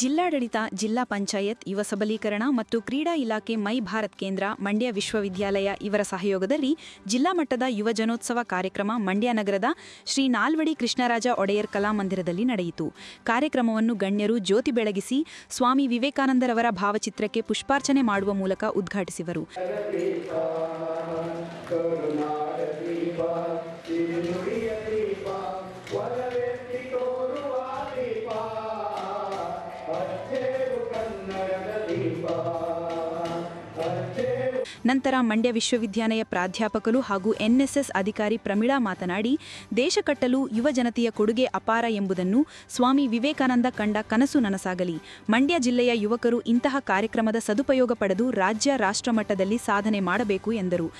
ಜಿಲ್ಲಾಡಳಿತ, ಜಿಲ್ಲಾ ಪಂಚಾಯತ್, ಯುವ ಸಬಲೀಕರಣ ಮತ್ತು ಕ್ರೀಡಾ ಇಲಾಖೆ ಮೈ ಭಾರತ್ ಕೇಂದ್ರ, ಮಂಡ್ಯ ವಿಶ್ವವಿದ್ಯಾಲಯ ಇವರ ಸಹಯೋಗದಲ್ಲಿ ಜಿಲ್ಲಾ ಮಟ್ಟದ ಯುವ ಜನೋತ್ಸವ ಕಾರ್ಯಕ್ರಮ ಮಂಡ್ಯ ನಗರದ ಶ್ರೀ ನಾಲ್ವಡಿ ಕೃಷ್ಣರಾಜ ಒಡೆಯರ್ ಕಲಾಮಂದಿರದಲ್ಲಿ ನಡೆಯಿತು. ಕಾರ್ಯಕ್ರಮವನ್ನು ಗಣ್ಯರು ಜ್ಯೋತಿ ಬೆಳಗಿಸಿ, ಸ್ವಾಮಿ ವಿವೇಕಾನಂದರವರ ಭಾವಚಿತ್ರಕ್ಕೆ ಪುಷ್ಪಾರ್ಚನೆ ಮಾಡುವ ಮೂಲಕ ಉದ್ಘಾಟಿಸಿದರು ನಂತರ ಮಂಡ್ಯ ವಿಶ್ವವಿದ್ಯಾಲಯ ಪ್ರಾಧ್ಯಾಪಕರು ಹಾಗೂ ಎನ್ಎಸ್ಎಸ್ ಅಧಿಕಾರಿ ಪ್ರಮೀಳಾ ಮಾತನಾಡಿ, ದೇಶ ಕಟ್ಟಲು ಯುವ ಜನತೆಯ ಕೊಡುಗೆ ಅಪಾರ ಎಂಬುದನ್ನು ಸ್ವಾಮಿ ವಿವೇಕಾನಂದ ಕಂಡ ಕನಸು ನನಸಾಗಲಿ. ಮಂಡ್ಯ ಜಿಲ್ಲೆಯ ಯುವಕರು ಇಂತಹ ಕಾರ್ಯಕ್ರಮದ ಸದುಪಯೋಗ ಪಡೆದು ರಾಜ್ಯ ರಾಷ್ಟ್ರಮಟ್ಟದಲ್ಲಿ ಸಾಧನೆ ಮಾಡಬೇಕು ಎಂದರು.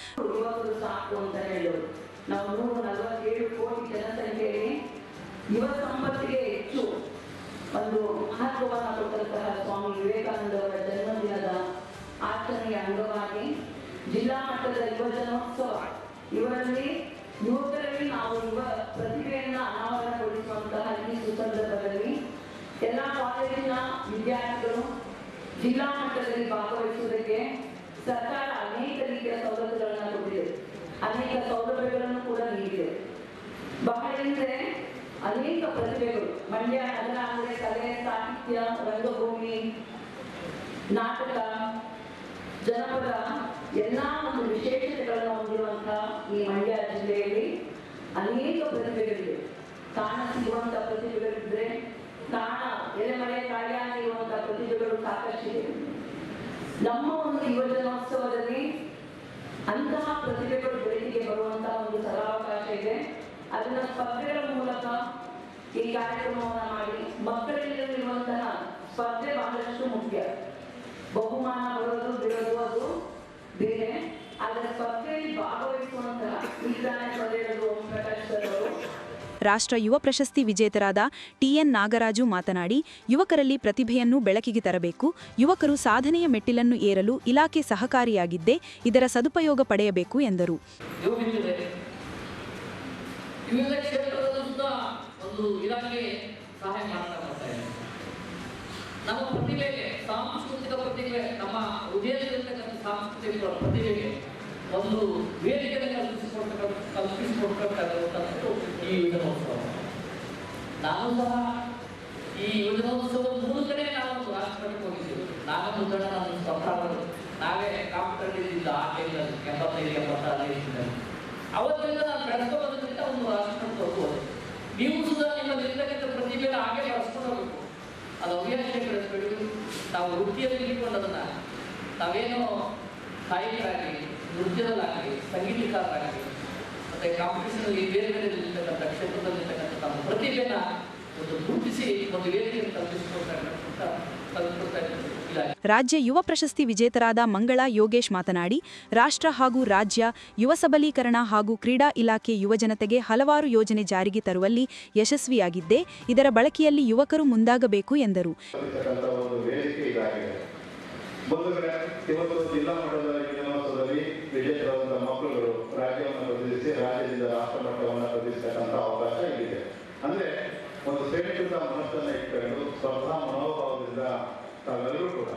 ಯುವ ಸಂಪತ್ತಿಗೆ ಹೆಚ್ಚು ಒಂದು ಮಹತ್ವವನ್ನು ಮಟ್ಟದ ಯುವ ಇವರಲ್ಲಿ ಯುವಕರಲ್ಲಿ ನಾವು ಯುವ ಪ್ರತಿಭೆಯನ್ನು ಅನಾವರಣಗೊಳಿಸುವಂತಹ ಈ ಸುಸಂದರ್ಭದಲ್ಲಿ ಎಲ್ಲ ಕಾಲೇಜಿನ ವಿದ್ಯಾರ್ಥಿಗಳು ಜಿಲ್ಲಾ ಮಟ್ಟದಲ್ಲಿ ಭಾಗವಹಿಸುವುದಕ್ಕೆ ಸರ್ಕಾರ ಅನೇಕ ರೀತಿಯ ಸೌಲಭ್ಯಗಳನ್ನು ಕೊಟ್ಟಿದೆ. ಅನೇಕ ಸೌಲಭ್ಯಗಳನ್ನು ಕೂಡ ನೀಡಿದೆ. ಬಹಳ ಹಿಂದೆ ಅನೇಕ ಪ್ರತಿಭೆಗಳು, ಮಂಡ್ಯ ನಗರ ಅಂದರೆ ಕಲೆ, ಸಾಹಿತ್ಯ, ರಂಗಭೂಮಿ, ನಾಟಕ, ಜನಪದ ಎಲ್ಲ ಒಂದು ವಿಶೇಷತೆಗಳನ್ನು ಹೊಂದಿರುವಂತಹ ಈ ಮಂಡ್ಯ ಜಿಲ್ಲೆಯಲ್ಲಿ ಅನೇಕ ಪ್ರತಿಭೆಗಳಿವೆ. ಕಾಣ ಸಿಗುವಂತ ಪ್ರತಿಭೆಗಳಿದ್ರೆ ಕಾಣ ಎಲೆಮರೆ ಕಾಯಾಗಿರುವಂತ ಪ್ರತಿಭೆಗಳು ಸಾಕಷ್ಟಿದೆ ನಮ್ಮ ಒಂದು ಯುವಜನೋತ್ಸವದಲ್ಲಿ ಅಂತಹ ಪ್ರತಿಭೆಗಳು ಬೆಳಕಿಗೆ ಬರುವಂತಹ ಒಂದು ಸದಾವಕಾಶ ಇದೆ. ಅದನ್ನ ಸ್ಪರ್ಧೆಗಳ ಮೂಲಕ ಈ ಕಾರ್ಯಕ್ರಮವನ್ನು ಮಾಡಿ ಮಕ್ಕಳಲ್ಲಿರುವಂತಹ ಸ್ಪರ್ಧೆ ಬಹಳಷ್ಟು ಮುಖ್ಯ. ಬಹುಮಾನ ಬರೋದು, ಬಿಡೋದು ಅದು. ಬೇರೆ ಅದರ ಸ್ಪರ್ಧೆಯಲ್ಲಿ ಪಡೆಯಲು ಓಂ ಪ್ರಕಾಶ್ ಸರ್ ಅವರು ರಾಷ್ಟ್ರ ಯುವ ಪ್ರಶಸ್ತಿ ವಿಜೇತರಾದ ಟಿಎನ್ ನಾಗರಾಜು ಮಾತನಾಡಿ ಯುವಕರಲ್ಲಿ ಪ್ರತಿಭೆಯನ್ನು ಬೆಳಕಿಗೆ ತರಬೇಕು ಯುವಕರು ಸಾಧನೆಯ ಮೆಟ್ಟಿಲನ್ನು ಏರಲು ಇಲಾಖೆ ಸಹಕಾರಿಯಾಗಿದ್ದೇ ಇದರ ಸದುಪಯೋಗ ಪಡೆಯಬೇಕು ಎಂದರು. ನಮ್ಮ ಸಾಂಸ್ಕೃತಿಕ ಪ್ರತಿಭೆಗೆ ಒಂದು ವೇದಿಕೆಯನ್ನು ಕಲ್ಪಿಸಿಕೊಡ್ತಕ್ಕ ಕಲ್ಪಿಸಿಕೊಡ್ತಕ್ಕಂಥದ್ದು ಈ ಯುವಜನೋತ್ಸವ ನಾನು ಸಹ ಈ ಯುವಜನೋತ್ಸವದ ಮೂಲಕನೇ ನಾವೊಂದು ರಾಷ್ಟ್ರಕ್ಕೆ ಹೋಗಿದ್ದೇವೆ ನಾವೊಂದು ಜನ ನಮ್ಮ ಸಂಸಾರಗಳು ನಾವೇ ಕಾಂಪಿಟೇಟಿವ್ ಇದ್ದಿಲ್ಲ ಆ ಟೈಮ್ನಲ್ಲಿ ಎಂಬತ್ತೈದು ಎಂಬತ್ತಾರು ಅವತ್ತಿಂದ ನಾನು ಬೆಳೆಸ್ಕೊ ಒಂದು ರಾಷ್ಟ್ರಕ್ಕೆ ಹೋಗ್ಬೋದು ನೀವು ಸುಧಾ ನಿಮ್ಮಲ್ಲಿರ್ತಕ್ಕಂಥ ಪ್ರತಿಭೆ ಹಾಗೆ ಬೆಳೆಸ್ಕೊಂಡು ಅದು ಹವ್ಯಾಸ ಬೆಳೆಸ್ಬೇಕು ನಾವು ವೃತ್ತಿಯಲ್ಲಿ ಇಟ್ಕೊಂಡು ನಾವೇನೋ ಕಾಯಕರಾಗಲಿ ನೃತ್ಯದಲ್ಲಾಗಲಿ ಸಂಗೀತಕಾರರಾಗಲಿ ಮತ್ತೆ ಕಾಂಪಿಟೇಷನಲ್ಲಿ ಬೇರೆ ಬೇರೆ ಇರ್ತಕ್ಕಂಥ ಕ್ಷೇತ್ರದಲ್ಲಿರ್ತಕ್ಕಂಥ ತಮ್ಮ ಪ್ರತಿಭೆಯನ್ನು ಒಂದು ಗುರುತಿಸಿ ಒಂದು ವೇದಿಕೆಯನ್ನು ಕಲ್ಪಿಸಿಕೊಡ್ತಕ್ಕಂಥ ಕಲ್ಪಿಸ್ಕೊಡ್ತಾ ಇಲಾಖೆ. ರಾಜ್ಯ ಯುವ ಪ್ರಶಸ್ತಿ ವಿಜೇತರಾದ ಮಂಗಳ ಯೋಗೇಶ್ ಮಾತನಾಡಿ ರಾಷ್ಟ್ರ ಹಾಗೂ ರಾಜ್ಯ ಯುವ ಸಬಲೀಕರಣ ಹಾಗೂ ಕ್ರೀಡಾ ಇಲಾಖೆ ಯುವಜನತೆಗೆ ಹಲವಾರು ಯೋಜನೆ ಜಾರಿಗೆ ತರುವಲ್ಲಿ ಯಶಸ್ವಿಯಾಗಿದ್ದೇ ಇದರ ಬಳಕೆಯಲ್ಲಿ ಯುವಕರು ಮುಂದಾಗಬೇಕು ಎಂದರು ಇರ್ತಕ್ಕಂಥ ಒಂದು ವೇದಿಕೆ ಇದಾಗಿದೆ ಬಂಧುಗಳೇ, ಇವತ್ತು ಜಿಲ್ಲಾ ಮಟ್ಟದ ಯುವಜನೋತ್ಸವದಲ್ಲಿ ವಿಜೇತರಾದಂಥ ಮಕ್ಕಳುಗಳು ರಾಜ್ಯವನ್ನು ಪ್ರತಿನಿಧಿಸಿ ರಾಜ್ಯದಿಂದ ರಾಷ್ಟ್ರ ಮಟ್ಟವನ್ನು ಅವಕಾಶ ಇಲ್ಲಿದೆ. ಅಂದ್ರೆ ಒಂದು ಶ್ರೇಣೀಕೃತ ಮನಸ್ಸನ್ನು ಇಟ್ಕೊಂಡು ಸ್ಪರ್ಧಾ ಮನೋಭಾವದಿಂದ ತಾವೆಲ್ಲರೂ ಕೂಡ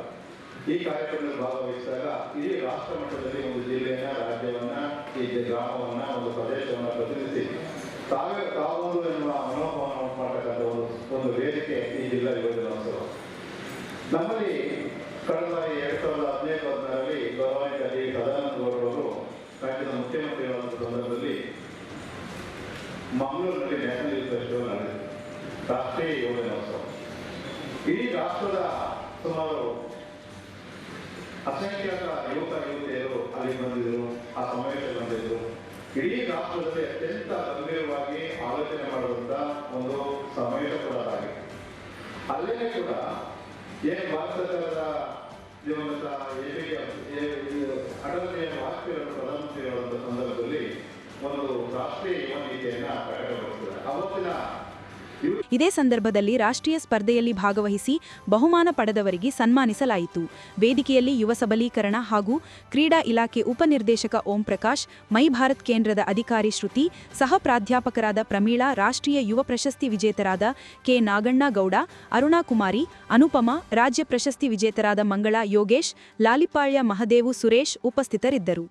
ಈ ಕಾರ್ಯಕ್ರಮದಲ್ಲಿ ಭಾಗವಹಿಸಿದಾಗ ಇಡೀ ರಾಷ್ಟ್ರ ಮಟ್ಟದಲ್ಲಿ ಒಂದು ಜಿಲ್ಲೆಯನ್ನ, ರಾಜ್ಯವನ್ನ, ಈ ಗ್ರಾಮವನ್ನ, ಒಂದು ಪ್ರದೇಶವನ್ನ ಪ್ರತಿನಿಧಿಸಿ ತಾವೇ ತಾವೊಂದು ಎನ್ನುವ ಮನೋಭಾವನ ಉಂಟು ಮಾಡತಕ್ಕಂಥ ಒಂದು ಒಂದು ವೇದಿಕೆ ಈ ಜಿಲ್ಲಾ ಯುವಜನೋತ್ಸವ. ನಮ್ಮಲ್ಲಿ ಕಳೆದ ಎರಡು ಸಾವಿರದ ಹದಿನೈದು ಹದಿನಾರರಲ್ಲಿ ಗೌರವಾನ್ವಿತ ಸದಾನಂದ ಗೌಡರವರು ರಾಜ್ಯದ ಮುಖ್ಯಮಂತ್ರಿಯಾದ ಸಂದರ್ಭದಲ್ಲಿ ಮಂಗಳೂರಿನಲ್ಲಿ ನ್ಯಾಷನಲ್ ಯೂತ್ ಫೆಸ್ಟಿವಲ್ ನಡೆದಿದೆ. ರಾಷ್ಟ್ರೀಯ ಯುವಜನೋತ್ಸವ ಇಡೀ ರಾಷ್ಟ್ರದ ಸುಮಾರು ಅಸಂಖ್ಯಾತ ಯುವಕ ಯುವತಿಯರು ಅಲ್ಲಿ ಬಂದಿದ್ದರು, ಆ ಸಮಾವೇಶ ಬಂದಿದ್ದರು. ಇಡೀ ರಾಷ್ಟ್ರದಲ್ಲಿ ಅತ್ಯಂತ ಗಂಭೀರವಾಗಿ ಆಲೋಚನೆ ಮಾಡುವಂತ ಒಂದು ಸಮಾವೇಶ ಕೂಡ ಆಗಿದೆ. ಅಲ್ಲೇ ಕೂಡ ಏನು ಭಾರತ ಸರ್ಕಾರದ ದಿವಂಗತ ಎ ಬಿ ಅಟಲ್ ಬಿಹಾರಿ ವಾಜಪೇಯಿ ಅವರು ಪ್ರಧಾನಮಂತ್ರಿಗಳಾದ ಸಂದರ್ಭದಲ್ಲಿ ಒಂದು ರಾಷ್ಟ್ರೀಯ ಯುವ ನೀತಿಯನ್ನ ಪ್ರಕಟಗೊಳಿಸಿದ್ದಾರೆ ಅವತ್ತಿನ ಇದೇ ಸಂದರ್ಭದಲ್ಲಿ ರಾಷ್ಟ್ರೀಯ ಸ್ಪರ್ಧೆಯಲ್ಲಿ ಭಾಗವಹಿಸಿ ಬಹುಮಾನ ಪಡೆದವರಿಗೆ ಸನ್ಮಾನಿಸಲಾಯಿತು. ವೇದಿಕೆಯಲ್ಲಿ ಯುವ ಸಬಲೀಕರಣ ಹಾಗೂ ಕ್ರೀಡಾ ಇಲಾಖೆ ಉಪನಿರ್ದೇಶಕ ಓಂ ಪ್ರಕಾಶ್ ಮೈ ಭಾರತ್ ಕೇಂದ್ರದ ಅಧಿಕಾರಿ ಶ್ರುತಿ, ಸಹ ಪ್ರಾಧ್ಯಾಪಕರಾದ ಪ್ರಮೀಳಾ, ರಾಷ್ಟ್ರೀಯ ಯುವ ಪ್ರಶಸ್ತಿ ವಿಜೇತರಾದ ಕೆ ನಾಗಣ್ಣಗೌಡ ಅರುಣಾ ಕುಮಾರಿ, ಅನುಪಮ, ರಾಜ್ಯ ಪ್ರಶಸ್ತಿ ವಿಜೇತರಾದ ಮಂಗಳಾ ಯೋಗೇಶ್, ಲಾಲಿಪಾಳ್ಯ ಮಹದೇವು ಸುರೇಶ್ ಉಪಸ್ಥಿತರಿದ್ದರು.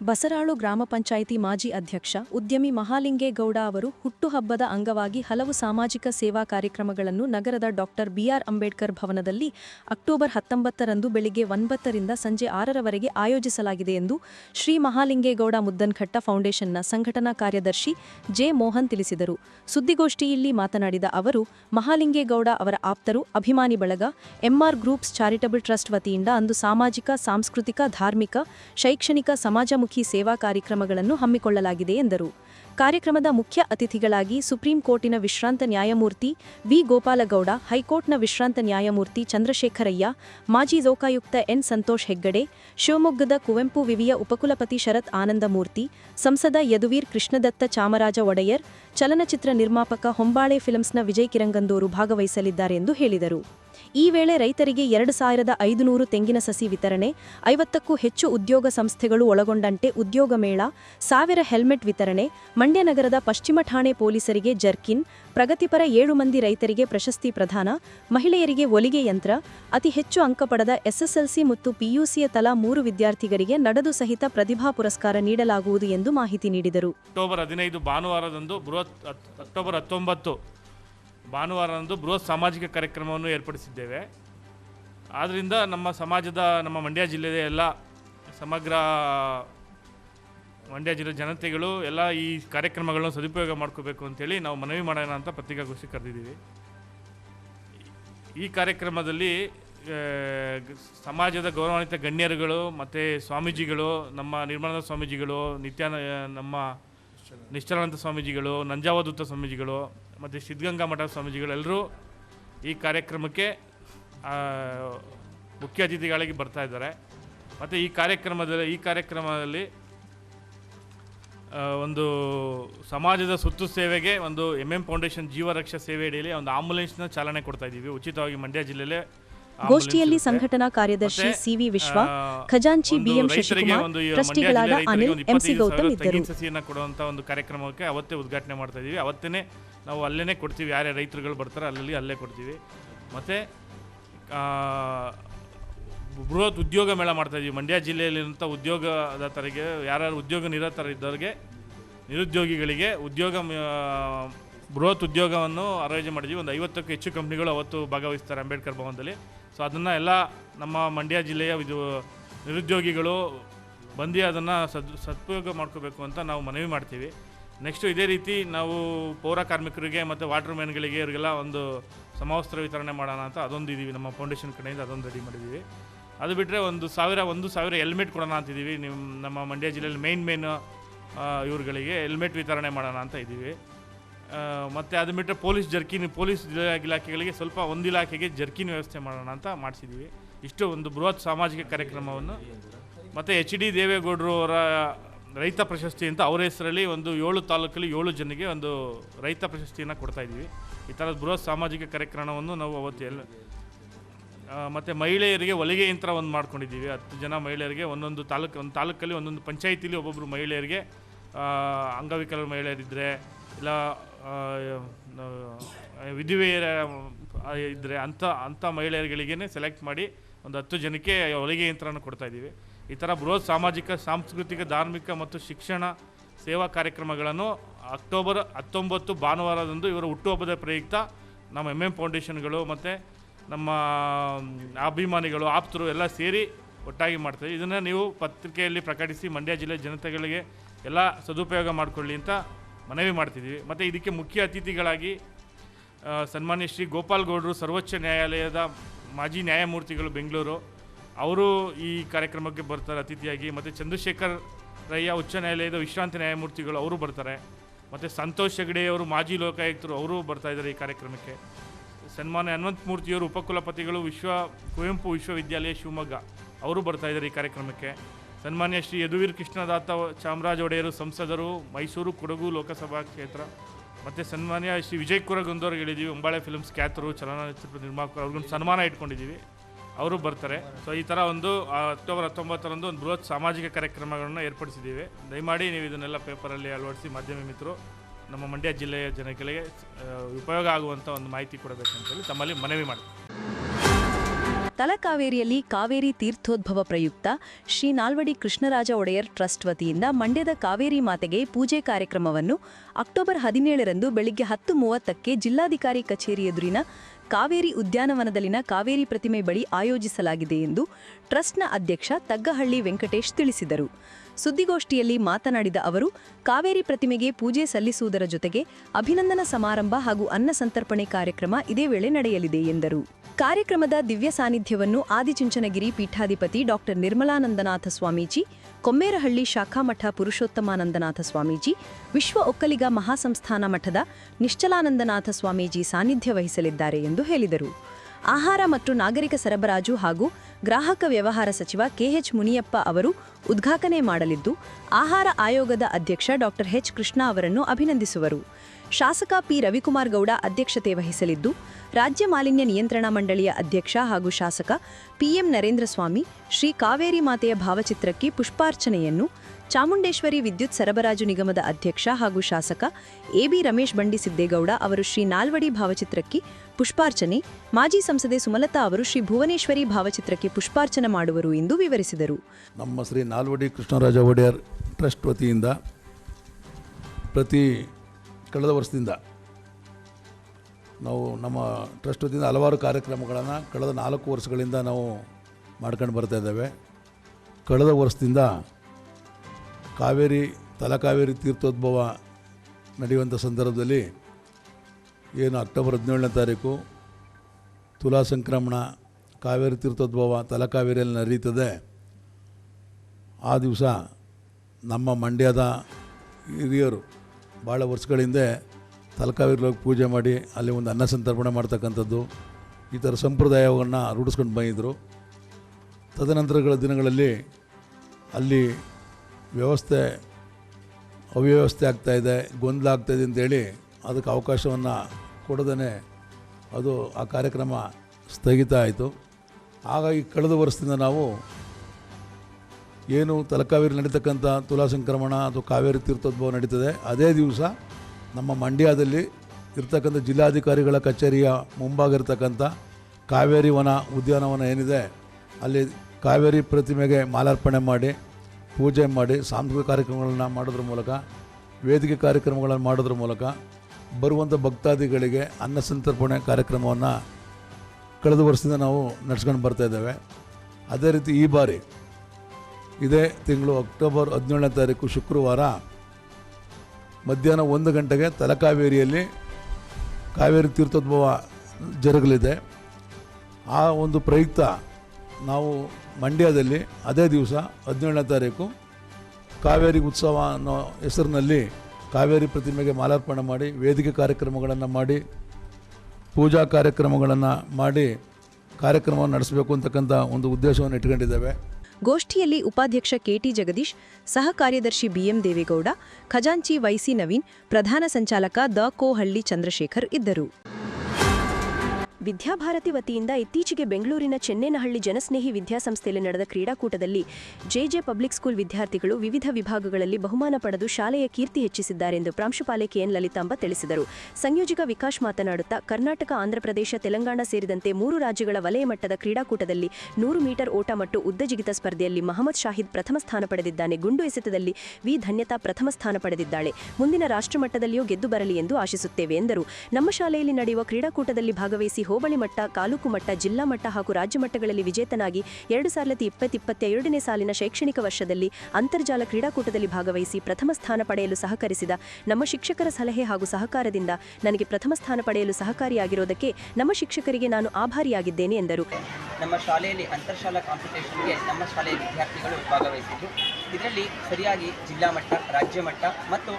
ಬಸರಾಳು ಗ್ರಾಮ ಪಂಚಾಯಿತಿ ಮಾಜಿ ಅಧ್ಯಕ್ಷ ಉದ್ಯಮಿ ಮಹಾಲಿಂಗೇಗೌಡ ಅವರು ಹುಟ್ಟುಹಬ್ಬದ ಅಂಗವಾಗಿ ಹಲವು ಸಾಮಾಜಿಕ ಸೇವಾ ಕಾರ್ಯಕ್ರಮಗಳನ್ನು ನಗರದ ಡಾಕ್ಟರ್ ಬಿಆರ್ ಅಂಬೇಡ್ಕರ್ ಭವನದಲ್ಲಿ ಅಕ್ಟೋಬರ್ ಹತ್ತೊಂಬತ್ತರಂದು ಬೆಳಿಗ್ಗೆ ಒಂಬತ್ತರಿಂದ ಸಂಜೆ ಆರರವರೆಗೆ ಆಯೋಜಿಸಲಾಗಿದೆ ಎಂದು ಶ್ರೀ ಮಹಾಲಿಂಗೇಗೌಡ ಮುದ್ದನ್ಘಟ್ಟ ಫೌಂಡೇಶನ್ನ ಸಂಘಟನಾ ಕಾರ್ಯದರ್ಶಿ ಜೆ ಮೋಹನ್ ತಿಳಿಸಿದರು. ಸುದ್ದಿಗೋಷ್ಠಿಯಲ್ಲಿ ಮಾತನಾಡಿದ ಅವರು, ಮಹಾಲಿಂಗೇಗೌಡ ಅವರ ಆಪ್ತರು ಅಭಿಮಾನಿ ಬಳಗ, ಎಂಆರ್ ಗ್ರೂಪ್ಸ್ ಚಾರಿಟಬಲ್ ಟ್ರಸ್ಟ್ ವತಿಯಿಂದ ಅಂದು ಸಾಮಾಜಿಕ, ಸಾಂಸ್ಕೃತಿಕ, ಧಾರ್ಮಿಕ, ಶೈಕ್ಷಣಿಕ, ಸಮಾಜಮುಖಿ ಸೇವಾ ಕಾರ್ಯಕ್ರಮಗಳನ್ನು ಹಮ್ಮಿಕೊಳ್ಳಲಾಗಿದೆ ಎಂದರು. ಕಾರ್ಯಕ್ರಮದ ಮುಖ್ಯ ಅತಿಥಿಗಳಾಗಿ ಸುಪ್ರೀಂ ಕೋರ್ಟಿನ ವಿಶ್ರಾಂತ ನ್ಯಾಯಮೂರ್ತಿ ವಿ ಗೋಪಾಲಗೌಡ, ಹೈಕೋರ್ಟ್ನ ವಿಶ್ರಾಂತ ನ್ಯಾಯಮೂರ್ತಿ ಚಂದ್ರಶೇಖರಯ್ಯ, ಮಾಜಿ ಲೋಕಾಯುಕ್ತ ಎನ್ ಸಂತೋಷ್ ಹೆಗ್ಗಡೆ, ಶಿವಮೊಗ್ಗದ ಕುವೆಂಪು ವಿವಿಯ ಉಪಕುಲಪತಿ ಶರತ್ ಆನಂದಮೂರ್ತಿ, ಸಂಸದ ಯದುವೀರ್ ಕೃಷ್ಣದತ್ತ ಚಾಮರಾಜ ಒಡೆಯರ್, ಚಲನಚಿತ್ರ ನಿರ್ಮಾಪಕ ಹೊಂಬಾಳೆ ಫಿಲ್ಮ್ಸ್ನ ವಿಜಯ್ ಕಿರಂಗಂದೂರು ಭಾಗವಹಿಸಲಿದ್ದಾರೆ ಎಂದು ಹೇಳಿದರು. ಈ ವೇಳೆ ರೈತರಿಗೆ ಎರಡು ಸಾವಿರದ ಐದುನೂರು ತೆಂಗಿನ ಸಸಿ ವಿತರಣೆ, ಐವತ್ತಕ್ಕೂ ಹೆಚ್ಚು ಉದ್ಯೋಗ ಸಂಸ್ಥೆಗಳು ಒಳಗೊಂಡಂತೆ ಉದ್ಯೋಗ ಮೇಳ, ಸಾವಿರ ಹೆಲ್ಮೆಟ್ ವಿತರಣೆ, ಮಂಡ್ಯ ನಗರದ ಪಶ್ಚಿಮ ಠಾಣೆ ಪೊಲೀಸರಿಗೆ ಜರ್ಕಿನ್, ಪ್ರಗತಿಪರ ಏಳು ಮಂದಿ ರೈತರಿಗೆ ಪ್ರಶಸ್ತಿ ಪ್ರದಾನ, ಮಹಿಳೆಯರಿಗೆ ಒಲಿಗೆ ಯಂತ್ರ, ಅತಿ ಹೆಚ್ಚು ಅಂಕ ಪಡೆದ ಎಸ್ಎಸ್ಎಲ್ಸಿ ಮತ್ತು ಪಿಯುಸಿಯ ತಲಾ ಮೂರು ವಿದ್ಯಾರ್ಥಿಗಳಿಗೆ ನಡೆದು ಸಹಿತ ಪ್ರತಿಭಾ ಪುರಸ್ಕಾರ ನೀಡಲಾಗುವುದು ಎಂದು ಮಾಹಿತಿ ನೀಡಿದರು. ಅಕ್ಟೋಬರ್ ಹದಿನೈದು ಭಾನುವಾರದಂದು ಬೃಹತ್, ಅಕ್ಟೋಬರ್ ಹತ್ತೊಂಬತ್ತು ಭಾನುವಾರದಂದು ಬೃಹತ್ ಸಾಮಾಜಿಕ ಕಾರ್ಯಕ್ರಮವನ್ನು ಏರ್ಪಡಿಸಿದ್ದೇವೆ. ಆದ್ದರಿಂದ ನಮ್ಮ ಸಮಾಜದ, ನಮ್ಮ ಮಂಡ್ಯ ಜಿಲ್ಲೆಯ ಎಲ್ಲ ಸಮಗ್ರ ಮಂಡ್ಯ ಜಿಲ್ಲೆ ಜನತೆಗಳು ಎಲ್ಲ ಈ ಕಾರ್ಯಕ್ರಮಗಳನ್ನು ಸದುಪಯೋಗ ಮಾಡ್ಕೋಬೇಕು ಅಂತೇಳಿ ನಾವು ಮನವಿ ಮಾಡೋಣ ಅಂತ ಪತ್ರಿಕಾಗೋಷ್ಠಿ ಕರೆದಿದ್ದೀವಿ. ಈ ಕಾರ್ಯಕ್ರಮದಲ್ಲಿ ಸಮಾಜದ ಗೌರವಾನ್ವಿತ ಗಣ್ಯರುಗಳು ಮತ್ತು ಸ್ವಾಮೀಜಿಗಳು, ನಮ್ಮ ನಿರ್ಮಲಾನಂದ ಸ್ವಾಮೀಜಿಗಳು, ನಿತ್ಯಾನ, ನಮ್ಮ ನಿಶ್ಚಲಾನಂದ ಸ್ವಾಮೀಜಿಗಳು, ನಂಜಾವಧೂತ ಸ್ವಾಮೀಜಿಗಳು ಮತ್ತು ಸಿದ್ಧಗಂಗಾ ಮಠ ಸ್ವಾಮೀಜಿಗಳೆಲ್ಲರೂ ಈ ಕಾರ್ಯಕ್ರಮಕ್ಕೆ ಮುಖ್ಯ ಅತಿಥಿಗಳಾಗಿ ಬರ್ತಾ ಇದ್ದಾರೆ. ಮತ್ತು ಈ ಕಾರ್ಯಕ್ರಮದಲ್ಲಿ ಈ ಕಾರ್ಯಕ್ರಮದಲ್ಲಿ ಒಂದು ಸಮಾಜದ ಸುತ್ತು ಸೇವೆಗೆ ಒಂದು ಎಂ ಎಂ ಫೌಂಡೇಶನ್ ಜೀವ ರಕ್ಷಾ ಸೇವೆ ಅಡಿಯಲ್ಲಿ ಒಂದು ಆಂಬುಲೆನ್ಸ್ನ ಚಾಲನೆ ಕೊಡ್ತಾ ಇದ್ದೀವಿ. ಉಚಿತವಾಗಿ ಮಂಡ್ಯ ಜಿಲ್ಲೆಯಲ್ಲೇ ಗೋಷ್ಠಿಯಲ್ಲಿ ಸಂಘಟನಾ ಕಾರ್ಯದರ್ಶಿ ಸಿವಿ ವಿಶ್ವ ಖಜಾಂಚಿ ಬಿಎಂ ಶಶಿಕುಮಾರ್ ಟ್ರಸ್ಟಿಗಳಾದ ಅನಿಲ್ ಎಂಸಿ 25 ಗೌತಮ್ ಇದ್ದರು. ಕೊಡುವಂಥ ಒಂದು ಕಾರ್ಯಕ್ರಮಕ್ಕೆ ಅವತ್ತೇ ಉದ್ಘಾಟನೆ ಮಾಡ್ತಾ ಇದೀವಿ. ಅವತ್ತೇ ನಾವು ಅಲ್ಲೇ ಕೊಡ್ತೀವಿ. ಯಾರ್ಯಾರು ರೈತರುಗಳು ಬರ್ತಾರೆ ಅಲ್ಲಿ ಅಲ್ಲೇ ಕೊಡ್ತೀವಿ. ಮತ್ತು ಬೃಹತ್ ಉದ್ಯೋಗ ಮೇಳ ಮಾಡ್ತಾ ಇದೀವಿ. ಮಂಡ್ಯ ಜಿಲ್ಲೆಯಲ್ಲಿರುವಂಥ ಉದ್ಯೋಗದಾತರಿಗೆ ಯಾರ್ಯಾರು ಉದ್ಯೋಗ ನಿರತರ ಇದ್ದವ್ರಿಗೆ ನಿರುದ್ಯೋಗಿಗಳಿಗೆ ಉದ್ಯೋಗ ಬೃಹತ್ ಉದ್ಯೋಗವನ್ನು ಆಯೋಜನೆ ಮಾಡಿದ್ವಿ. ಒಂದು ಐವತ್ತಕ್ಕೂ ಹೆಚ್ಚು ಕಂಪ್ನಿಗಳು ಅವತ್ತು ಭಾಗವಹಿಸ್ತಾರೆ ಅಂಬೇಡ್ಕರ್ ಭವನದಲ್ಲಿ. ಸೊ ಅದನ್ನು ಎಲ್ಲ ನಮ್ಮ ಮಂಡ್ಯ ಜಿಲ್ಲೆಯ ಇದು ನಿರುದ್ಯೋಗಿಗಳು ಬಂದು ಅದನ್ನು ಸದ್, ಸದುಪಯೋಗ ಮಾಡ್ಕೋಬೇಕು ಅಂತ ನಾವು ಮನವಿ ಮಾಡ್ತೀವಿ. ನೆಕ್ಸ್ಟು ಇದೇ ರೀತಿ ನಾವು ಪೌರ ಕಾರ್ಮಿಕರಿಗೆ ಮತ್ತು ವಾಟರ್ ಮ್ಯಾನ್ಗಳಿಗೆ ಇವರಿಗೆಲ್ಲ ಒಂದು ಸಮವಸ್ತ್ರ ವಿತರಣೆ ಮಾಡೋಣ ಅಂತ ಅದೊಂದು ಇದೀವಿ. ನಮ್ಮ ಫೌಂಡೇಶನ್ ಕಡೆಯಿಂದ ಅದೊಂದು ರೆಡಿ ಮಾಡಿದ್ದೀವಿ ಅದು ಬಿಟ್ಟರೆ ಒಂದು ಸಾವಿರ ಒಂದು ಸಾವಿರ ಹೆಲ್ಮೆಟ್ ಕೊಡೋಣ ಅಂತಿದ್ದೀವಿ ನಿಮ್ಮ ನಮ್ಮ ಮಂಡ್ಯ ಜಿಲ್ಲೆಯಲ್ಲಿ ಮೇನ್ ಮೇನ್ ಇವ್ರುಗಳಿಗೆ ಹೆಲ್ಮೆಟ್ ವಿತರಣೆ ಮಾಡೋಣ ಅಂತ ಇದ್ದೀವಿ ಮತ್ತು ಅದು ಬಿಟ್ಟರೆ ಪೊಲೀಸ್ ಜರ್ಕಿನ್ ಪೊಲೀಸ್ ಇಲಾಖೆಗಳಿಗೆ ಸ್ವಲ್ಪ ಒಂದು ಇಲಾಖೆಗೆ ಜರ್ಕಿನ್ ವ್ಯವಸ್ಥೆ ಮಾಡೋಣ ಅಂತ ಮಾಡಿಸಿದ್ವಿ. ಇಷ್ಟು ಒಂದು ಬೃಹತ್ ಸಾಮಾಜಿಕ ಕಾರ್ಯಕ್ರಮವನ್ನು. ಮತ್ತು ಎಚ್ ಡಿ ದೇವೇಗೌಡರು ಅವರ ರೈತ ಪ್ರಶಸ್ತಿ ಅಂತ ಅವರ ಹೆಸರಲ್ಲಿ ಒಂದು ಏಳು ತಾಲೂಕಲ್ಲಿ ಏಳು ಜನರಿಗೆ ಒಂದು ರೈತ ಪ್ರಶಸ್ತಿಯನ್ನು ಕೊಡ್ತಾ ಇದ್ದೀವಿ. ಈ ಥರದ ಬೃಹತ್ ಸಾಮಾಜಿಕ ಕಾರ್ಯಕ್ರಮವನ್ನು ನಾವು ಅವತ್ತು ಎಲ್ಲ ಮತ್ತು ಮಹಿಳೆಯರಿಗೆ ಹೊಲಿಗೆ ಯಂತ್ರ ಒಂದು ಮಾಡ್ಕೊಂಡಿದ್ದೀವಿ. ಹತ್ತು ಜನ ಮಹಿಳೆಯರಿಗೆ ಒಂದೊಂದು ತಾಲೂಕು, ಒಂದು ತಾಲೂಕಲ್ಲಿ ಒಂದೊಂದು ಪಂಚಾಯಿತಿಲಿ ಒಬ್ಬೊಬ್ಬರು ಮಹಿಳೆಯರಿಗೆ ಅಂಗವಿಕಲ ಮಹಿಳೆಯರಿದ್ದರೆ ಇಲ್ಲ ಆ, ಇದ್ದರೆ ಅಂಥ ಅಂಥ ಮಹಿಳೆಯರುಗಳಿಗೇ ಸೆಲೆಕ್ಟ್ ಮಾಡಿ ಒಂದು ಹತ್ತು ಜನಕ್ಕೆ ಹೊಲಿಗೆ ಯಂತ್ರವನ್ನು ಕೊಡ್ತಾ ಇದ್ದೀವಿ. ಈ ಥರ ಬೃಹತ್ ಸಾಮಾಜಿಕ ಸಾಂಸ್ಕೃತಿಕ ಧಾರ್ಮಿಕ ಮತ್ತು ಶಿಕ್ಷಣ ಸೇವಾ ಕಾರ್ಯಕ್ರಮಗಳನ್ನು ಅಕ್ಟೋಬರ್ ಹತ್ತೊಂಬತ್ತು ಭಾನುವಾರದಂದು ಇವರ ಹುಟ್ಟುಹಬ್ಬದ ಪ್ರಯುಕ್ತ ನಮ್ಮ ಎಂ ಎಂ ಫೌಂಡೇಶನ್ಗಳು ಮತ್ತು ನಮ್ಮ ಅಭಿಮಾನಿಗಳು ಆಪ್ತರು ಎಲ್ಲ ಸೇರಿ ಒಟ್ಟಾಗಿ ಮಾಡ್ತಾರೆ ಇದನ್ನು ನೀವು ಪತ್ರಿಕೆಯಲ್ಲಿ ಪ್ರಕಟಿಸಿ ಮಂಡ್ಯ ಜಿಲ್ಲೆ ಜನತೆಗಳಿಗೆ ಎಲ್ಲ ಸದುಪಯೋಗ ಮಾಡಿಕೊಳ್ಳಿ ಅಂತ ಮನವಿ ಮಾಡ್ತಿದ್ದೀವಿ ಮತ್ತು ಇದಕ್ಕೆ ಮುಖ್ಯ ಅತಿಥಿಗಳಾಗಿ ಸನ್ಮಾನ್ಯ ಶ್ರೀ ಗೋಪಾಲ್ ಗೌಡರು, ಸರ್ವೋಚ್ಚ ನ್ಯಾಯಾಲಯದ ಮಾಜಿ ನ್ಯಾಯಮೂರ್ತಿಗಳು ಬೆಂಗಳೂರು. ಅವರು ಈ ಕಾರ್ಯಕ್ರಮಕ್ಕೆ ಬರ್ತಾರೆ, ಅತಿಥಿಯಾಗಿ. ಮತ್ತು ಚಂದ್ರಶೇಖರ್ ರಯ್ಯ, ಉಚ್ಚ ನ್ಯಾಯಾಲಯದ ವಿಶ್ರಾಂತಿ ನ್ಯಾಯಮೂರ್ತಿಗಳು, ಅವರು ಬರ್ತಾರೆ. ಮತ್ತು ಸಂತೋಷ್ ಹೆಗಡೆ ಅವರು ಮಾಜಿ ಲೋಕಾಯುಕ್ತರು, ಅವರು ಬರ್ತಾ ಇದ್ದಾರೆ ಈ ಕಾರ್ಯಕ್ರಮಕ್ಕೆ. ಸನ್ಮಾನ್ಯ ಹನುಮಂತ ಮೂರ್ತಿಯವರು ಉಪಕುಲಪತಿಗಳು, ವಿಶ್ವ ಕುವೆಂಪು ವಿಶ್ವವಿದ್ಯಾಲಯ ಶಿವಮೊಗ್ಗ, ಅವರು ಬರ್ತಾ ಇದ್ದಾರೆ ಈ ಕಾರ್ಯಕ್ರಮಕ್ಕೆ. ಸನ್ಮಾನ್ಯ ಶ್ರೀ ಯದುವೀರ್ ಕೃಷ್ಣದಾತ ಚಾಮರಾಜ ಒಡೆಯರು, ಸಂಸದರು, ಮೈಸೂರು ಕೊಡಗು ಲೋಕಸಭಾ ಕ್ಷೇತ್ರ, ಮತ್ತು ಸನ್ಮಾನ್ಯ ಶ್ರೀ ವಿಜಯ್ ಕುರಗುಂದವ್ರಿಗೆ ಹೇಳಿದ್ದೀವಿ ಉಂಬಾಳೆ ಫಿಲ್ಮ್ಸ್ ಖ್ಯಾತರು, ಚಲನಚಿತ್ರ ನಿರ್ಮಾಪಕರು, ಅವ್ರಿಗೊಂದು ಸನ್ಮಾನ ಇಟ್ಕೊಂಡಿದ್ದೀವಿ. ಅವರು ಬರ್ತಾರೆ. ಸೊ ಈ ಥರ ಒಂದು ಅಕ್ಟೋಬರ್ ಹತ್ತೊಂಬತ್ತರಂದು ಒಂದು ಬೃಹತ್ ಸಾಮಾಜಿಕ ಕಾರ್ಯಕ್ರಮಗಳನ್ನು ಏರ್ಪಡಿಸಿದ್ದೀವಿ. ದಯಮಾಡಿ ನೀವು ಇದನ್ನೆಲ್ಲ ಪೇಪರಲ್ಲಿ ಅಳವಡಿಸಿ ಮಾಧ್ಯಮ ಮಿತ್ರರು, ನಮ್ಮ ಮಂಡ್ಯ ಜಿಲ್ಲೆಯ ಜನಗಳಿಗೆ ಉಪಯೋಗ ಆಗುವಂಥ ಒಂದು ಮಾಹಿತಿ ಕೊಡಬೇಕಂತೇಳಿ ತಮ್ಮಲ್ಲಿ ಮನವಿ ಮಾಡ್ತೀನಿ. ತಲಕಾವೇರಿಯಲ್ಲಿ ಕಾವೇರಿ ತೀರ್ಥೋದ್ಭವ ಪ್ರಯುಕ್ತ ಶ್ರೀ ನಾಲ್ವಡಿ ಕೃಷ್ಣರಾಜ ಒಡೆಯರ್ ಟ್ರಸ್ಟ್ ವತಿಯಿಂದ ಮಂಡ್ಯದ ಕಾವೇರಿ ಮಾತೆಗೆ ಪೂಜೆ ಕಾರ್ಯಕ್ರಮವನ್ನು ಅಕ್ಟೋಬರ್ ಹದಿನೇಳರಂದು ಬೆಳಿಗ್ಗೆ ಹತ್ತು ಮೂವತ್ತಕ್ಕೆ ಜಿಲ್ಲಾಧಿಕಾರಿ ಕಚೇರಿ ಎದುರಿನ ಕಾವೇರಿ ಉದ್ಯಾನವನದಲ್ಲಿನ ಕಾವೇರಿ ಪ್ರತಿಮೆ ಬಳಿ ಆಯೋಜಿಸಲಾಗಿದೆ ಎಂದು ಟ್ರಸ್ಟ್ನ ಅಧ್ಯಕ್ಷ ತಗ್ಗಹಳ್ಳಿ ವೆಂಕಟೇಶ್ ತಿಳಿಸಿದರು. ಸುದ್ದಿಗೋಷ್ಠಿಯಲ್ಲಿ ಮಾತನಾಡಿದ ಅವರು, ಕಾವೇರಿ ಪ್ರತಿಮೆಗೆ ಪೂಜೆ ಸಲ್ಲಿಸುವುದರ ಜೊತೆಗೆ ಅಭಿನಂದನಾ ಸಮಾರಂಭ ಹಾಗೂ ಅನ್ನ ಸಂತರ್ಪಣೆ ಕಾರ್ಯಕ್ರಮ ಇದೇ ವೇಳೆ ನಡೆಯಲಿದೆ ಎಂದರು. ಕಾರ್ಯಕ್ರಮದ ದಿವ್ಯ ಸಾನ್ನಿಧ್ಯವನ್ನು ಆದಿಚುಂಚನಗಿರಿ ಪೀಠಾಧಿಪತಿ ಡಾಕ್ಟರ್ ನಿರ್ಮಲಾನಂದನಾಥ ಸ್ವಾಮೀಜಿ, ಕೊಮ್ಮೇರಹಳ್ಳಿ ಶಾಖಾಮಠ ಪುರುಷೋತ್ತಮಾನಂದನಾಥ ಸ್ವಾಮೀಜಿ, ವಿಶ್ವ ಒಕ್ಕಲಿಗ ಮಹಾಸಂಸ್ಥಾನ ಮಠದ ನಿಶ್ಚಲಾನಂದನಾಥ ಸ್ವಾಮೀಜಿ ಸಾನ್ನಿಧ್ಯ ವಹಿಸಲಿದ್ದಾರೆ ಎಂದು ಹೇಳಿದರು. ಆಹಾರ ಮತ್ತು ನಾಗರಿಕ ಸರಬರಾಜು ಹಾಗೂ ಗ್ರಾಹಕ ವ್ಯವಹಾರ ಸಚಿವ ಕೆಎಚ್ ಮುನಿಯಪ್ಪ ಅವರು ಉದ್ಘಾಟನೆ ಮಾಡಲಿದ್ದು, ಆಹಾರ ಆಯೋಗದ ಅಧ್ಯಕ್ಷ ಡಾಕ್ಟರ್ ಎಚ್ ಕೃಷ್ಣ ಅವರನ್ನು ಅಭಿನಂದಿಸುವರು. ಶಾಸಕ ಪಿ. ರವಿಕುಮಾರ್ ಗೌಡ ಅಧ್ಯಕ್ಷತೆ ವಹಿಸಲಿದ್ದು, ರಾಜ್ಯ ಮಾಲಿನ್ಯ ನಿಯಂತ್ರಣ ಮಂಡಳಿಯ ಅಧ್ಯಕ್ಷ ಹಾಗೂ ಶಾಸಕ ಪಿಎಂ ನರೇಂದ್ರ ಸ್ವಾಮಿ, ಶ್ರೀ ಕಾವೇರಿ ಮಾತೆಯ ಭಾವಚಿತ್ರಕ್ಕೆ ಪುಷ್ಪಾರ್ಚನೆಯನ್ನು ಚಾಮುಂಡೇಶ್ವರಿ ವಿದ್ಯುತ್ ಸರಬರಾಜು ನಿಗಮದ ಅಧ್ಯಕ್ಷ ಹಾಗೂ ಶಾಸಕ ಎಬಿ ರಮೇಶ್ ಬಂಡಿ ಸಿದ್ದೇಗೌಡ ಅವರು ಶ್ರೀ ನಾಲ್ವಡಿ ಭಾವಚಿತ್ರಕ್ಕೆ ಪುಷ್ಪಾರ್ಚನೆ, ಮಾಜಿ ಸಂಸದೆ ಸುಮಲತಾ ಅವರು ಶ್ರೀ ಭುವನೇಶ್ವರಿ ಭಾವಚಿತ್ರಕ್ಕೆ ಪುಷ್ಪಾರ್ಚನೆ ಮಾಡುವರು ಎಂದು ವಿವರಿಸಿದರು. ನಮ್ಮ ಶ್ರೀ ನಾಲ್ವಡಿ ಕೃಷ್ಣರಾಜ ಒಡೆಯರ್ ಟ್ರಸ್ಟ್ ವತಿಯಿಂದ ಪ್ರತಿ ಕಳೆದ ವರ್ಷದಿಂದ ನಾವು ನಮ್ಮ ಟ್ರಸ್ಟ್ ವತಿಯಿಂದ ಹಲವಾರು ಕಾರ್ಯಕ್ರಮಗಳನ್ನು ಕಳೆದ ನಾಲ್ಕು ವರ್ಷಗಳಿಂದ ನಾವು ಮಾಡ್ಕೊಂಡು ಬರ್ತಾ ಇದ್ದೇವೆ. ಕಳೆದ ವರ್ಷದಿಂದ ಕಾವೇರಿ ತಲಕಾವೇರಿ ತೀರ್ಥೋದ್ಭವ ನಡೆಯುವಂಥ ಸಂದರ್ಭದಲ್ಲಿ ಏನು ಅಕ್ಟೋಬರ್ ಹದಿನೇಳನೇ ತಾರೀಕು ತುಲಾ ಸಂಕ್ರಮಣ, ಕಾವೇರಿ ತೀರ್ಥೋದ್ಭವ ತಲಕಾವೇರಿಯಲ್ಲಿ ನಡೆಯುತ್ತದೆ. ಆ ದಿವಸ ನಮ್ಮ ಮಂಡ್ಯದ ಹಿರಿಯರು ಭಾಳ ವರ್ಷಗಳ ಹಿಂದೆ ಹೋಗಿ ಪೂಜೆ ಮಾಡಿ ಅಲ್ಲಿ ಒಂದು ಅನ್ನ ಸಂತರ್ಪಣೆ ಮಾಡ್ತಕ್ಕಂಥದ್ದು. ಈ ಥರ ಸಂಪ್ರದಾಯವನ್ನು ರೂಢಿಸ್ಕೊಂಡು ಬಂದಿದ್ದರು ತದನಂತರಗಳ ದಿನಗಳಲ್ಲಿ ಅಲ್ಲಿ ವ್ಯವಸ್ಥೆ ಅವ್ಯವಸ್ಥೆ ಆಗ್ತಾಯಿದೆ ಗೊಂದಲ ಆಗ್ತಾಯಿದೆ ಅಂತೇಳಿ ಅದಕ್ಕೆ ಅವಕಾಶವನ್ನು ಕೊಡದೇ ಅದು ಆ ಕಾರ್ಯಕ್ರಮ ಸ್ಥಗಿತ ಆಯಿತು. ಹಾಗಾಗಿ ಕಳೆದ ವರ್ಷದಿಂದ ನಾವು ಏನು ತಲಕಾವೇರಿ ನಡೀತಕ್ಕಂಥ ತುಲಾ ಸಂಕ್ರಮಣ ಅಥವಾ ಕಾವೇರಿ ತೀರ್ಥೋದ್ಭವ ನಡೀತದೆ, ಅದೇ ದಿವಸ ನಮ್ಮ ಮಂಡ್ಯದಲ್ಲಿ ಇರ್ತಕ್ಕಂಥ ಜಿಲ್ಲಾಧಿಕಾರಿಗಳ ಕಚೇರಿಯ ಮುಂಭಾಗ ಇರತಕ್ಕಂಥ ಕಾವೇರಿ ವನ ಉದ್ಯಾನವನ ಏನಿದೆ, ಅಲ್ಲಿ ಕಾವೇರಿ ಪ್ರತಿಮೆಗೆ ಮಾಲಾರ್ಪಣೆ ಮಾಡಿ, ಪೂಜೆ ಮಾಡಿ ಸಾಂಸ್ಕೃತಿಕ ಕಾರ್ಯಕ್ರಮಗಳನ್ನು ಮಾಡೋದ್ರ ಮೂಲಕ, ವೇದಿಕೆ ಕಾರ್ಯಕ್ರಮಗಳನ್ನು ಮಾಡೋದ್ರ ಮೂಲಕ ಬರುವಂಥ ಭಕ್ತಾದಿಗಳಿಗೆ ಅನ್ನ ಸಂತರ್ಪಣೆ ಕಾರ್ಯಕ್ರಮವನ್ನು ಕಳೆದ ವರ್ಷದಿಂದ ನಾವು ನಡೆಸ್ಕೊಂಡು ಬರ್ತಾ ಇದ್ದೇವೆ. ಅದೇ ರೀತಿ ಈ ಬಾರಿ ಇದೇ ತಿಂಗಳು ಅಕ್ಟೋಬರ್ ಹದಿನೇಳನೇ ತಾರೀಕು ಶುಕ್ರವಾರ ಮಧ್ಯಾಹ್ನ ಒಂದು ಗಂಟೆಗೆ ತಲಕಾವೇರಿಯಲ್ಲಿ ಕಾವೇರಿ ತೀರ್ಥೋದ್ಭವ ಜರುಗಲಿದೆ. ಆ ಒಂದು ಪ್ರಯುಕ್ತ ನಾವು ಮಂಡ್ಯದಲ್ಲಿ ಅದೇ ದಿವಸ ಹದಿನೇಳನೇ ತಾರೀಕು ಕಾವೇರಿ ಉತ್ಸವ ಅನ್ನೋ ಹೆಸರಿನಲ್ಲಿ ಕಾವೇರಿ ಪ್ರತಿಮೆಗೆ ಮಾಲಾರ್ಪಣೆ ಮಾಡಿ, ವೇದಿಕೆ ಕಾರ್ಯಕ್ರಮಗಳನ್ನು ಮಾಡಿ, ಪೂಜಾ ಕಾರ್ಯಕ್ರಮಗಳನ್ನು ಮಾಡಿ ಕಾರ್ಯಕ್ರಮವನ್ನು ನಡೆಸಬೇಕು ಅಂತಕ್ಕಂಥ ಒಂದು ಉದ್ದೇಶವನ್ನು ಇಟ್ಕೊಂಡಿದ್ದೇವೆ. ಗೋಷ್ಠಿಯಲ್ಲಿ ಉಪಾಧ್ಯಕ್ಷ ಕೆಟಿ ಜಗದೀಶ್ ಸಹ ಕಾರ್ಯದರ್ಶಿ ಬಿಎಂ ದೇವೇಗೌಡ, ಖಜಾಂಚಿ ವೈಸಿ ನವೀನ್, ಪ್ರಧಾನ ಸಂಚಾಲಕ ದ ಕೋಹಳ್ಳಿ ಚಂದ್ರಶೇಖರ್ ಇದ್ದರು. ವಿದ್ಯಾಭಾರತಿ ವತಿಯಿಂದ ಇತ್ತೀಚೆಗೆ ಬೆಂಗಳೂರಿನ ಚೆನ್ನೇನಹಳ್ಳಿ ಜನಸ್ನೇಹಿ ವಿದ್ಯಾಸಂಸ್ಥೆಯಲ್ಲಿ ನಡೆದ ಕ್ರೀಡಾಕೂಟದಲ್ಲಿ ಜೆಜೆ ಪಬ್ಲಿಕ್ ಸ್ಕೂಲ್ ವಿದ್ಯಾರ್ಥಿಗಳು ವಿವಿಧ ವಿಭಾಗಗಳಲ್ಲಿ ಬಹುಮಾನ ಪಡೆದು ಶಾಲೆಯ ಕೀರ್ತಿ ಹೆಚ್ಚಿಸಿದ್ದಾರೆಂದು ಪ್ರಾಂಶುಪಾಲೆ ಕೆಎನ್ ಲಲಿತಾಂಬ ತಿಳಿಸಿದರು. ಸಂಯೋಜಕ ವಿಕಾಶ್ ಮಾತನಾಡುತ್ತಾ, ಕರ್ನಾಟಕ ಆಂಧ್ರಪ್ರದೇಶ ತೆಲಂಗಾಣ ಸೇರಿದಂತೆ ಮೂರು ರಾಜ್ಯಗಳ ವಲಯ ಮಟ್ಟದ ಕ್ರೀಡಾಕೂಟದಲ್ಲಿ ನೂರು ಮೀಟರ್ ಓಟ ಮತ್ತು ಉದ್ದಜಿಗಿತ ಸ್ಪರ್ಧೆಯಲ್ಲಿ ಮಹಮ್ಮದ್ ಶಾಹಿದ್ ಪ್ರಥಮ ಸ್ಥಾನ ಪಡೆದಿದ್ದಾನೆ. ಗುಂಡು ಎಸೆತದಲ್ಲಿ ವಿ. ಧನ್ಯತಾ ಪ್ರಥಮ ಸ್ಥಾನ ಪಡೆದಿದ್ದಾಳೆ. ಮುಂದಿನ ರಾಷ್ಟ್ರಮಟ್ಟದಲ್ಲಿಯೂ ಗೆದ್ದು ಬರಲಿ ಎಂದು ಆಶಿಸುತ್ತೇವೆ ಎಂದರು. ನಮ್ಮ ಶಾಲೆಯಲ್ಲಿ ನಡೆಯುವ ಕ್ರೀಡಾಕೂಟದಲ್ಲಿ ಭಾಗವಹಿಸಿ ಹೋಬಳಿ ಮಟ್ಟ, ತಾಲೂಕು ಮಟ್ಟ, ಜಿಲ್ಲಾ ಮಟ್ಟ ಹಾಗೂ ರಾಜ್ಯ ಮಟ್ಟಗಳಲ್ಲಿ ವಿಜೇತನಾಗಿ ಎರಡು ಸಾವಿರದ ಇಪ್ಪತ್ತಿಪ್ಪತ್ತೆರಡನೇ ಸಾಲಿನ ಶೈಕ್ಷಣಿಕ ವರ್ಷದಲ್ಲಿ ಅಂತರ್ಜಾಲ ಕ್ರೀಡಾಕೂಟದಲ್ಲಿ ಭಾಗವಹಿಸಿ ಪ್ರಥಮ ಸ್ಥಾನ ಪಡೆಯಲು ಸಹಕರಿಸಿದ ನಮ್ಮ ಶಿಕ್ಷಕರ ಸಲಹೆ ಹಾಗೂ ಸಹಕಾರದಿಂದ ನನಗೆ ಪ್ರಥಮ ಸ್ಥಾನ ಪಡೆಯಲು ಸಹಕಾರಿಯಾಗಿರೋದಕ್ಕೆ ನಮ್ಮ ಶಿಕ್ಷಕರಿಗೆ ನಾನು ಆಭಾರಿಯಾಗಿದ್ದೇನೆ ಎಂದರು. ನಮ್ಮ ಶಾಲೆಯಲ್ಲಿ ಅಂತರ್ಶಾಲಾ ಕಾಂಪಿಟೇಷನ್ಗೆ ನಮ್ಮ ಶಾಲೆಯ ವಿದ್ಯಾರ್ಥಿಗಳು ಭಾಗವಹಿಸಿದ್ದು. ಇದರಲ್ಲಿ ಸರಿಯಾಗಿ ಜಿಲ್ಲಾ ಮಟ್ಟ, ರಾಜ್ಯ ಮಟ್ಟ ಮತ್ತು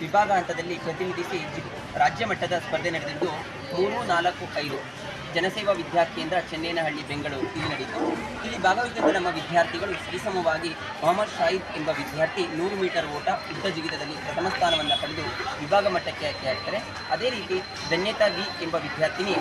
ವಿಭಾಗ ಹಂತದಲ್ಲಿ ಪ್ರತಿನಿಧಿಸಿ ರಾಜ್ಯ ಮಟ್ಟದ ಸ್ಪರ್ಧೆ ನಡೆದಿದ್ದು ಮೂರು, ನಾಲ್ಕು, ಐದು. ಜನಸೇವಾ ವಿದ್ಯಾಕೇಂದ್ರ ಚೆನ್ನೇನಹಳ್ಳಿ, ಬೆಂಗಳೂರು. ಇಲ್ಲಿ ನಡೆಯಿತು. ಇಲ್ಲಿ ಭಾಗವಹಿಸಿದ ನಮ್ಮ ವಿದ್ಯಾರ್ಥಿಗಳು ಸರಿಸಮವಾಗಿ ಮೊಹಮ್ಮದ್ ಶಾಹಿದ್ ಎಂಬ ವಿದ್ಯಾರ್ಥಿ ನೂರು ಮೀಟರ್ ಓಟ ಯುದ್ಧ ಜಿಗಿತದಲ್ಲಿ ಪ್ರಥಮ ಸ್ಥಾನವನ್ನು ಪಡೆದು ವಿಭಾಗ ಮಟ್ಟಕ್ಕೆ ಆಯ್ಕೆಯಾಗ್ತಾರೆ ಅದೇ ರೀತಿ ಧನ್ಯತಾ ವಿ ಎಂಬ ವಿದ್ಯಾರ್ಥಿನಿ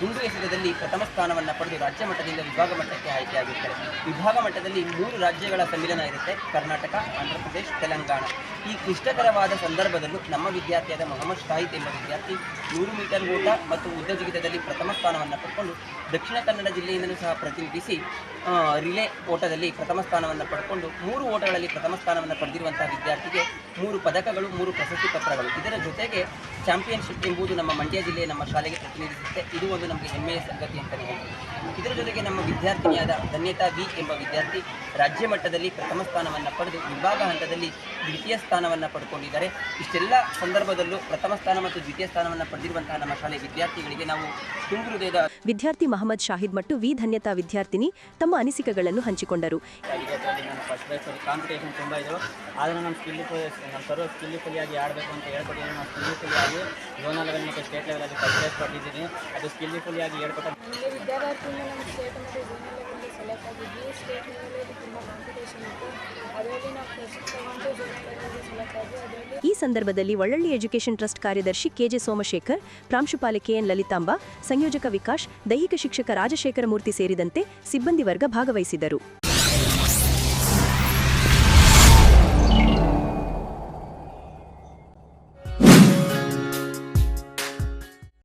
ಗುಂಡು ಎಸೆತದಲ್ಲಿ ಪ್ರಥಮ ಸ್ಥಾನವನ್ನು ಪಡೆದು ರಾಜ್ಯ ಮಟ್ಟದಿಂದ ವಿಭಾಗ ಮಟ್ಟಕ್ಕೆ ಆಯ್ಕೆಯಾಗಿರ್ತಾರೆ ವಿಭಾಗ ಮಟ್ಟದಲ್ಲಿ ಮೂರು ರಾಜ್ಯಗಳ ಸಮ್ಮಿಲನ ಇರುತ್ತೆ. ಕರ್ನಾಟಕ ಆಂಧ್ರಪ್ರದೇಶ ತೆಲಂಗಾಣ. ಈ ಕ್ಲಿಷ್ಟಕರವಾದ ಸಂದರ್ಭದಲ್ಲೂ ನಮ್ಮ ವಿದ್ಯಾರ್ಥಿಯಾದ ಮೊಹಮ್ಮದ್ ಶಾಹಿದ್ ಎಂಬ ವಿದ್ಯಾರ್ಥಿ ನೂರು ಮೀಟರ್ ಓಟ ಮತ್ತು ಉದ್ದ ಜಿಗಿತದಲ್ಲಿ ಪ್ರಥಮ ಸ್ಥಾನವನ್ನು ಪಡ್ಕೊಂಡು ದಕ್ಷಿಣ ಕನ್ನಡ ಜಿಲ್ಲೆಯಿಂದಲೂ ಸಹ ಪ್ರತಿನಿಧಿಸಿ ರಿಲೇ ಓಟದಲ್ಲಿ ಪ್ರಥಮ ಸ್ಥಾನವನ್ನು ಪಡ್ಕೊಂಡು ಮೂರು ಓಟಗಳಲ್ಲಿ ಪ್ರಥಮ ಸ್ಥಾನವನ್ನು ಪಡೆದಿರುವಂತಹ ವಿದ್ಯಾರ್ಥಿಗೆ ಮೂರು ಪದಕಗಳು ಮೂರು ಪ್ರಶಸ್ತಿ ಪತ್ರಗಳು. ಇದರ ಜೊತೆಗೆ ಚಾಂಪಿಯನ್ಶಿಪ್ ಎಂಬುದು ನಮ್ಮ ಮಂಡ್ಯ ಜಿಲ್ಲೆ ನಮ್ಮ ಶಾಲೆಗೆ ಪ್ರತಿನಿಧಿಸುತ್ತೆ. ಇದು ಒಂದು ನಮಗೆ ಹೆಮ್ಮೆಯ ಸಂಗತಿ ಅಂತಲೇ ಹೇಳ್ಬೋದು. ಇದರ ಜೊತೆಗೆ ನಮ್ಮ ವಿದ್ಯಾರ್ಥಿನಿಯಾದ ಧನ್ಯತಾ ವಿ ಎಂಬ ವಿದ್ಯಾರ್ಥಿ ರಾಜ್ಯ ಮಟ್ಟದಲ್ಲಿ ಪ್ರಥಮ ಸ್ಥಾನವನ್ನು ಪಡೆದು ವಿಭಾಗ ಹಂತದಲ್ಲಿ ದ್ವಿತೀಯ ಸ್ಥಾನವನ್ನು ಪಡ್ಕೊಂಡಿದ್ದಾರೆ. ಇಷ್ಟೆಲ್ಲ ಸಂದರ್ಭದಲ್ಲೂ ಪ್ರಥಮ ಸ್ಥಾನ ಮತ್ತು ದ್ವಿತೀಯ ಸ್ಥಾನವನ್ನು ಪಡೆದಿರುವಂತಹ ನಮ್ಮ ಶಾಲೆ ವಿದ್ಯಾರ್ಥಿಗಳಿಗೆ ನಾವು ತುಂಬು ಹೃದಯದ ವಿದ್ಯಾರ್ಥಿ ಮಹಮ್ಮದ್ ಶಾಹಿದ್ ಮತ್ತು ವಿ ಧನ್ಯತಾ ವಿದ್ಯಾರ್ಥಿನಿ ತಮ್ಮ ಅನಿಸಿಕೆಗಳನ್ನು ಹಂಚಿಕೊಂಡರು. ಕಾಂಪಿಟೇಷನ್ ತುಂಬ ಇದ್ದರು ಆದರೆ ನಮ್ಮ ಸ್ಕಿಲ್ಲಿಫುಲ್ ನಮ್ಮ ಸ್ಕಿಲ್ಫುಲಿಯಾಗಿ ಸ್ಕಿಲ್ಲಿಫುಲಿಯಾಗಿ ಆಡಬೇಕು ಅಂತ ಹೇಳ್ಕೊಟ್ಟಿದ್ದೀನಿ ನಾನು ಸ್ಕಿಲ್ಲಿಫುಲಿಯಾಗಿ ಝೋನಲ್ ಲೆವೆಲ್ ಮತ್ತು ಸ್ಟೇಟ್ ಲೆವೆಲಲ್ಲಿ ಫಸ್ಟ್ ಪ್ರೈಸ್ ಕೊಟ್ಟಿದ್ದೀನಿ. ಅದು ಸ್ಕಿಲ್ಲಿಫುಲಿಯಾಗಿ ಹೇಳ್ಕೊಟ್ಟು ವಿದ್ಯಾರ್ಥಿಯಿಂದ ನಮ್ಮ ಸ್ಟೇಟ್ ಮತ್ತು ಝೋನಲ್ ಲೆವೆಲ್ಗೆ ಸೆಲೆಕ್ಟ್ ಆಗಿದ್ವಿ. ಸ್ಟೇಟ್ ಲೆವೆಲಲ್ಲಿ ತುಂಬ ಕಾಂಪಿಟೇಷನ್ ಇತ್ತು. ಅದರಲ್ಲಿ ನಾವು ಫಸ್ಟ್ ತಗೊಂಡು ಝೋನಲ್ ಲೆವೆಲ್ಗೆ ಸೆಲೆಕ್ಟ್ ಅದರಲ್ಲಿ ಈ ಸಂದರ್ಭದಲ್ಲಿ ಒಳ್ಳಳ್ಳಿ ಎಜುಕೇಷನ್ ಟ್ರಸ್ಟ್ ಕಾರ್ಯದರ್ಶಿ ಕೆಜೆ ಸೋಮಶೇಖರ್ ಪ್ರಾಂಶುಪಾಲೆ ಕೆಎನ್ ಲಲಿತಾಂಬ ಸಂಯೋಜಕ ವಿಕಾಶ್ ದೈಹಿಕ ಶಿಕ್ಷಕ ರಾಜಶೇಖರ ಮೂರ್ತಿ ಸೇರಿದಂತೆ ಸಿಬ್ಬಂದಿ ವರ್ಗ ಭಾಗವಹಿಸಿದರು.